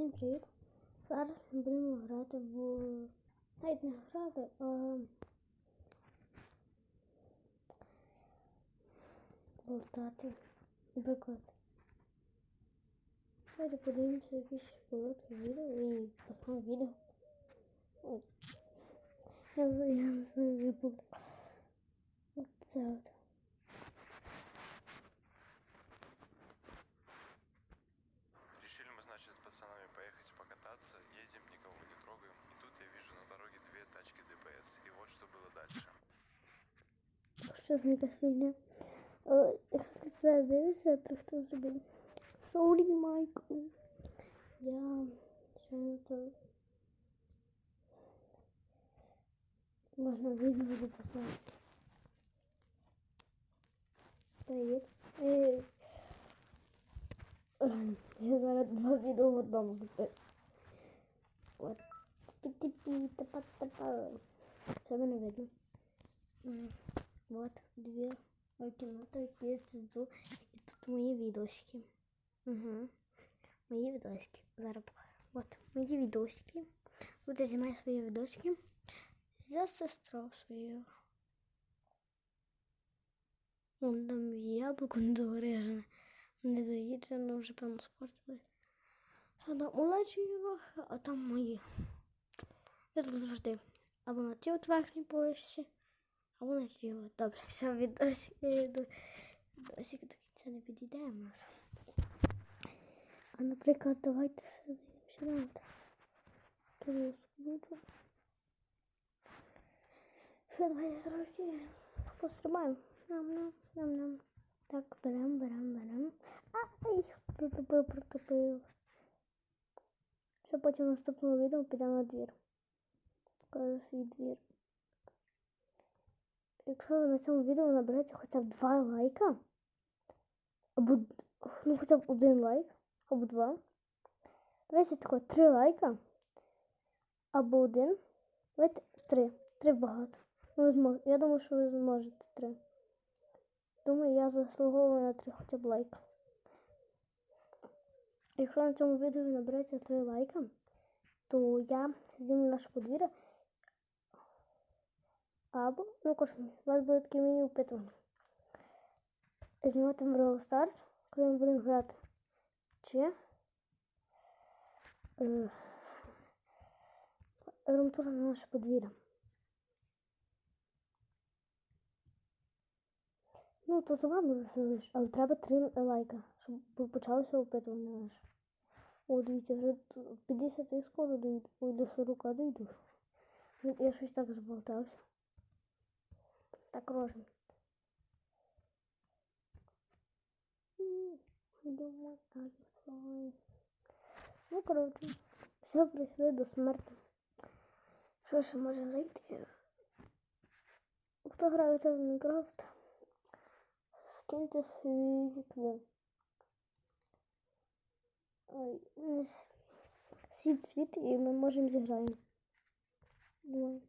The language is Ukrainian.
Всім привіт! Зараз ми будемо грати в. Навіть не грати, а. Болтати. Наприклад. Давайте подивимося якісь короткі відео і поставимо відео. Я, я не знаю, я був. Оце от. пацанами поехать покататься, едем, никого не трогаем, и тут я вижу на дороге две тачки ДПС, и вот что было дальше. Що з них фігня? Але якщо це дивишся, то хто зробив? Сорі, Майкл. Я ще то можна відео записати. Привіт. Е, ладно, Я зараз два відео в одному запишу. От. Мене видно. Вот две кімнати, які я сиджу. І тут мої відосики. Угу. Мої відосики. Зараз покажу. Вот мої відосики. Тут я знімаю свої відосики. За сестру свою. Вон там яблуко недорежене. Недоїджено вже певно спортили. А там улечує, а там мої. Я тут завжди. Або на ті от верхній полишці. А вона сіла. Добре, все, відосик, відосик до кінця не підійде у нас. А, наприклад, давайте ще дивимося на кілоску. Все, давайте трохи пострибаємо. Нам-нам, нам-нам. Так, берем, берем, берем. Ай, протопив, протопив. Ще потім в наступному відео підемо на двір. Покажу свій двір. Якщо на цьому відео набереться хоча б два лайка, або ну, хоча б один лайк, або два. Давайте тако три лайка, або один. Давайте три. Три багато. Я думаю, що ви зможете три. Думаю, я заслуговую на три хоча б лайка. Якщо на цьому відео набереться три лайка, то я зніму наше подвір'я або, ну кож, у вас буде таке міні опитування. Знімати Brawl Stars, коли ми будемо грати. Чи е, румтур на наше подвір'я. Ну, то за вами залиш, але треба три лайка, щоб почалося опитування наше. О, дивіться, вже 50 і скоро дойду. Ой, до 40 дойду. Я щось так заболтався. Так рожем. Ну, коротше, все прийшли до смерті. Що ще може зайти? Хто грає в Майнкрафт? Ой, не світ світ і ми можемо зіграємо. Давай.